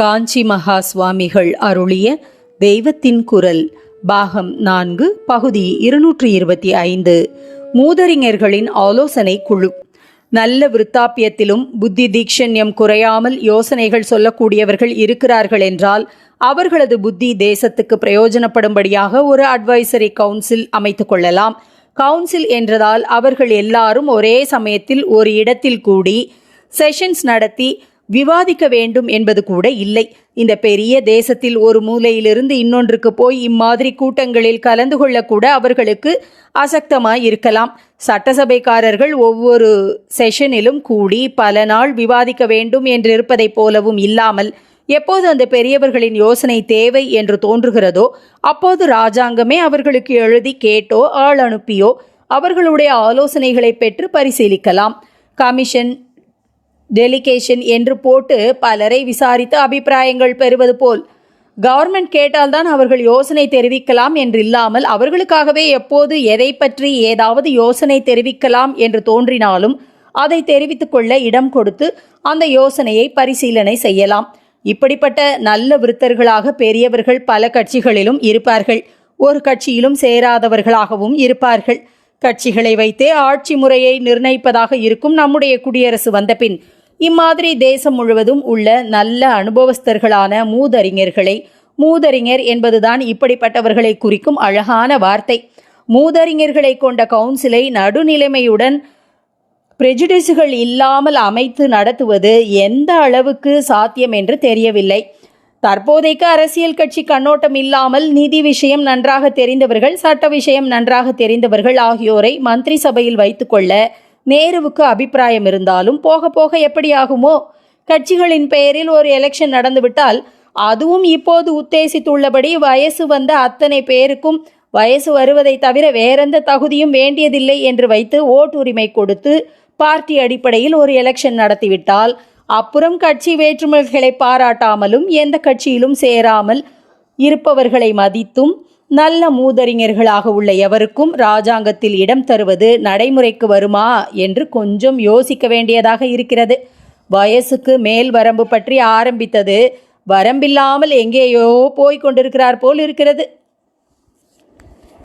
காஞ்சி மகா சுவாமிகள் அருளிய தெய்வத்தின் குரல் பாகம் நான்கு பகுதி இருநூற்றி இருபத்தி ஐந்து. மூதறிஞர்களின் ஆலோசனை குழு. நல்ல விருத்தாப்பியத்திலும் புத்தி தீக்ஷண்யம் குறையாமல் யோசனைகள் சொல்லக்கூடியவர்கள் இருக்கிறார்கள் என்றால் அவர்களது புத்தி தேசத்துக்கு பிரயோஜனப்படும்படியாக ஒரு அட்வைசரி கவுன்சில் அமைத்து கொள்ளலாம். கவுன்சில் என்றதால் அவர்கள் எல்லாரும் ஒரே சமயத்தில் ஒரு இடத்தில் கூடி செஷன்ஸ் நடத்தி விவாதிக்க வேண்டும் என்பது கூட இல்லை. இந்த பெரிய தேசத்தில் ஒரு மூலையிலிருந்து இன்னொன்றுக்கு போய் இம்மாதிரி கூட்டங்களில் கலந்து கொள்ளக்கூட அவர்களுக்கு அசக்தமாய் இருக்கலாம். சட்டசபைக்காரர்கள் ஒவ்வொரு செஷனிலும் கூடி பல நாள் விவாதிக்க வேண்டும் என்றிருப்பதைப் போலவும் இல்லாமல் எப்போது அந்த பெரியவர்களின் யோசனை தேவை என்று தோன்றுகிறதோ அப்போது ராஜாங்கமே அவர்களுக்கு எழுதி கேட்டோ ஆள் அனுப்பியோ அவர்களுடைய ஆலோசனைகளை பெற்று பரிசீலிக்கலாம். கமிஷன் டெலிகேஷன் என்று போட்டு பலரை விசாரித்து அபிப்பிராயங்கள் பெறுவது போல். கவர்மெண்ட் கேட்டால்தான் அவர்கள் யோசனை தெரிவிக்கலாம் என்றில்லாமல் அவர்களுக்காகவே எப்போது எதை பற்றி ஏதாவது யோசனை தெரிவிக்கலாம் என்று தோன்றினாலும் அதை தெரிவித்துக் கொள்ள இடம் கொடுத்து அந்த யோசனையை பரிசீலனை செய்யலாம். இப்படிப்பட்ட நல்ல விருத்தர்களாக பெரியவர்கள் பல கட்சிகளிலும் இருப்பார்கள். ஒரு கட்சியிலும் சேராதவர்களாகவும் இருப்பார்கள். கட்சிகளை வைத்தே ஆட்சி முறையை நிர்ணயிப்பதாக இருக்கும் நம்முடைய குடியரசு வந்தபின் இம்மாதிரி தேசம் முழுவதும் உள்ள நல்ல அனுபவஸ்தர்களான மூதறிஞர்களை மூதறிஞர் என்பதுதான் இப்படிப்பட்டவர்களை குறிக்கும் அழகான வார்த்தை. மூதறிஞர்களை கொண்ட கவுன்சிலை நடுநிலைமையுடன் பிரெஜுடிஸுகள் இல்லாமல் அமைத்து நடத்துவது எந்த அளவுக்கு சாத்தியம் என்று தெரியவில்லை. தற்போதைக்கு அரசியல் கட்சி கண்ணோட்டம் இல்லாமல் நிதி விஷயம் நன்றாக தெரிந்தவர்கள் சட்ட விஷயம் நன்றாக தெரிந்தவர்கள் ஆகியோரை மந்திரி சபையில் வைத்துக்கொள்ள நேருவுக்கு அபிப்பிராயம் இருந்தாலும் போக போக எப்படியாகுமோ? கட்சிகளின் பெயரில் ஒரு எலெக்ஷன் நடந்துவிட்டால் அதுவும் இப்போது உத்தேசித்துள்ளபடி வயசு வந்த அத்தனை பேருக்கும் வயசு வருவதை தவிர வேறெந்த தகுதியும் வேண்டியதில்லை என்று வைத்து ஓட்டுரிமை கொடுத்து பார்ட்டி அடிப்படையில் ஒரு எலெக்ஷன் நடத்திவிட்டால் அப்புறம் கட்சி வேற்றுமைகளை பாராட்டாமலும் எந்த கட்சியிலும் சேராமல் இருப்பவர்களை மதித்தும் நல்ல மூதறிஞர்களாக உள்ள எவருக்கும் ராஜாங்கத்தில் இடம் தருவது நடைமுறைக்கு வருமா என்று கொஞ்சம் யோசிக்க வேண்டியதாக இருக்கிறது. வயசுக்கு மேல் வரம்பு பற்றி ஆரம்பித்தது வரம்பில்லாமல் எங்கேயோ போய்க் கொண்டிருக்கிறார் போல் இருக்கிறது.